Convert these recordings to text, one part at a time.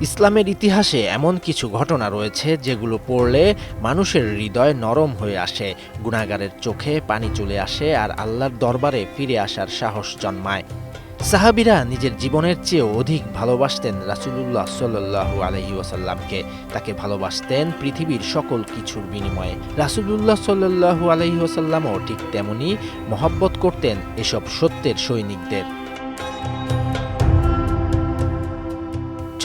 ইসলামের ইতিহাসে এমন কিছু ঘটনা রয়েছে যেগুলো পড়লে মানুষের হৃদয় নরম হয়ে আসে, গুণাগারের চোখে পানি চলে আসে আর আল্লাহর দরবারে ফিরে আসার সাহস জন্মায়। সাহাবিরা নিজের জীবনের চেয়েও অধিক ভালোবাসতেন রাসুলুল্লাহ সাল্লু আলহি ওয়াসাল্লামকে। তাকে ভালোবাসতেন পৃথিবীর সকল কিছুর বিনিময়ে। রাসুলুল্লাহ সাল্লু আলহি ওয়াসাল্লামও ঠিক তেমনি মহব্বত করতেন এসব সত্যের সৈনিকদের।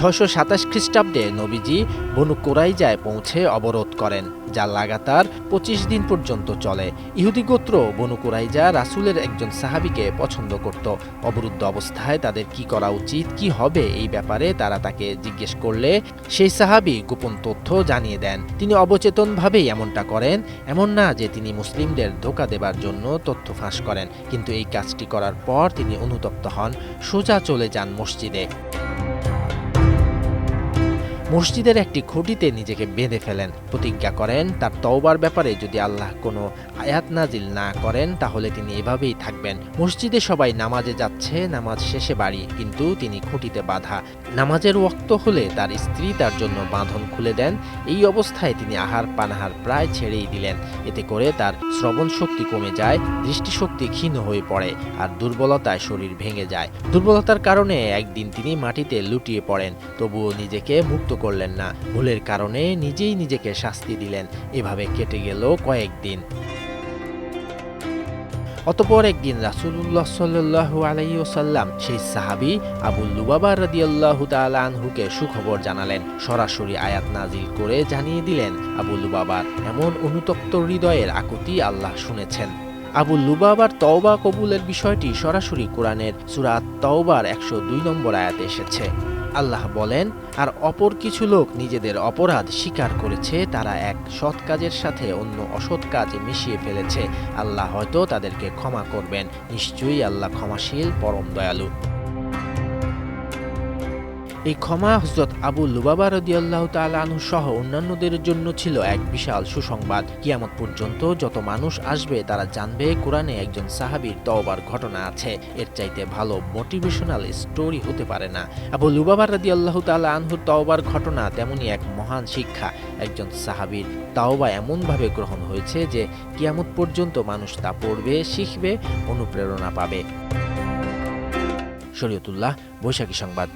ছয়শো সাতাশ খ্রিস্টাব্দে নবীজি বনু কোরাইজায় পৌঁছে অবরোধ করেন, যা লাগাতার পঁচিশ দিন পর্যন্ত চলে। ইহুদি গোত্র বনু কোরাইজা রাসুলের একজন সাহাবিকে পছন্দ করত। অবরুদ্ধ অবস্থায় তাদের কি করা উচিত, কি হবে এই ব্যাপারে তারা তাকে জিজ্ঞেস করলে সেই সাহাবি গোপন তথ্য জানিয়ে দেন। তিনি অবচেতনভাবেই এমনটা করেন, এমন না যে তিনি মুসলিমদের ধোকা দেবার জন্য তথ্য ফাঁস করেন। কিন্তু এই কাজটি করার পর তিনি অনুতপ্ত হন, সোজা চলে যান মসজিদে। মসজিদের একটি খুঁটিতে নিজেকে বেঁধে ফেলেন। প্রতিজ্ঞা করেন, তার তওবার ব্যাপারে যদি আল্লাহ কোনো আয়াত নাজিল না করেন, তাহলে তিনি এভাবেই থাকবেন। মসজিদে সবাই নামাজে যাচ্ছে, নামাজ শেষে বাড়ি, কিন্তু তিনি খুঁটিতে বাধা। নামাজের ওক্ত হলে তার স্ত্রী তার জন্য বাঁধন খুলে দেন। এই অবস্থায় তিনি আহার পানাহার প্রায় ছেড়েই দিলেন। এতে করে তার শ্রবণ শক্তি কমে যায়, দৃষ্টিশক্তি ক্ষীণ হয়ে পড়ে আর দুর্বলতায় শরীর ভেঙে যায়। দুর্বলতার কারণে একদিন তিনি মাটিতে লুটিয়ে পড়েন, তবুও নিজেকে মুক্ত করলেন না। ভুলের কারণে নিজেই নিজেকে শাস্তি দিলেন। এভাবে কেটে গেল কয়েকদিন। অতপর একদিন রাসুল্লাহ সাল্লু আলাইহি ওসাল্লাম সেই সাহাবি আবু লুবাবা রাদিয়াল্লাহু তাআলা আনহুকে সুখবর জানালেন। সরাসরি আয়াত নাজিল করে জানিয়ে দিলেন আবু লুবাবার এমন অনুতপ্ত হৃদয়ের আকুতি আল্লাহ শুনেছেন। আবু লুবাবার তওবা কবুলের বিষয়টি সরাসরি কোরআনের সুরাত তওবার একশো দুই নম্বর আয়াতে এসেছে। আল্লাহ বলেন, আর অপর কিছু লোক নিজেদের অপরাধ স্বীকার করেছে, তারা এক সৎ কাজের সাথে অন্য অসৎ কাজ মিশিয়ে ফেলেছে। আল্লাহ হয়তো তাদেরকে ক্ষমা করবেন। নিশ্চয়ই আল্লাহ ক্ষমাশীল, পরম দয়ালু। এই ক্ষমা হজরত আবু লুবাবা রদিয়াল্লাহ তালু সহ অন্যান্যদের জন্য ছিল এক বিশাল সুসংবাদ। কিয়ামত পর্যন্ত যত মানুষ আসবে, তারা জানবে কোরআনে একজন সাহাবীর তওবার ঘটনা আছে। এর চাইতে ভালো মোটিভেশনাল স্টোরি হতে পারে না। আবু লুবাবা রদিয়াল্লাহ তালা আনহুর তওবার ঘটনা তেমনই এক মহান শিক্ষা। একজন সাহাবীর তাওবা এমনভাবে গ্রহণ হয়েছে যে, কিয়ামত পর্যন্ত মানুষ তা পড়বে, শিখবে, অনুপ্রেরণা পাবে। শরীয়তুল্লাহ, বৈশাখী সংবাদ।